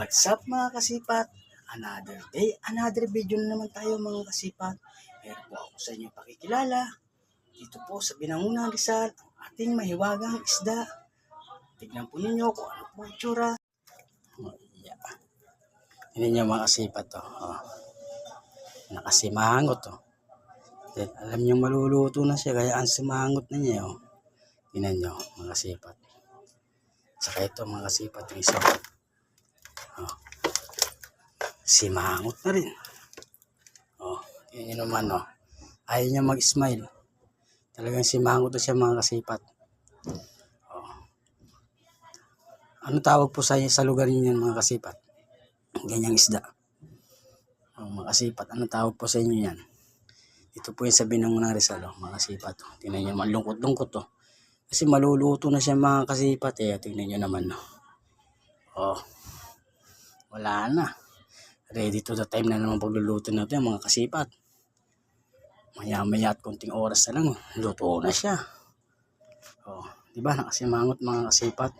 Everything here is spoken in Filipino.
What's up mga kasipat? Another day, another video na naman tayo mga kasipat. Meron po ako sa inyo pakikilala. Dito po sa Binangunan Rizal, ang ating mahiwagang isda. Tignan po ninyo kung ano po itsura. Oh, yeah. Hindi niyo mga kasipat to. Oh. Nakasimangot to. Then, alam niyo maluluto na siya, kaya ang simangot na niya. Oh. Tingnan niyo mga kasipat. Saka ito mga kasipat. Oh. Simangot na rin. Oh, yun yun naman oh. Ayaw niya mag-smile. Talagang simangot na siya mga kasipat. Oh. Ano tawag po sa sa lugar niyo yan, mga kasipat? Ganyang isda. Oh, mga kasipat, ano tawag po sa inyo yan? Ito po yung sabi ng mga Rizal, oh, mga kasipat. Oh. Tingnan niyo, malungkot-lungkot to. Kasi maluluto na siya mga kasipat eh. Tingnan niyo naman. Oh. oh. Wala na. Ready to the time na naman pagluluto natin mga kasipat. Maya maya at konting oras na lang, luto na siya. Oh, di ba nakasimangot mga kasipat?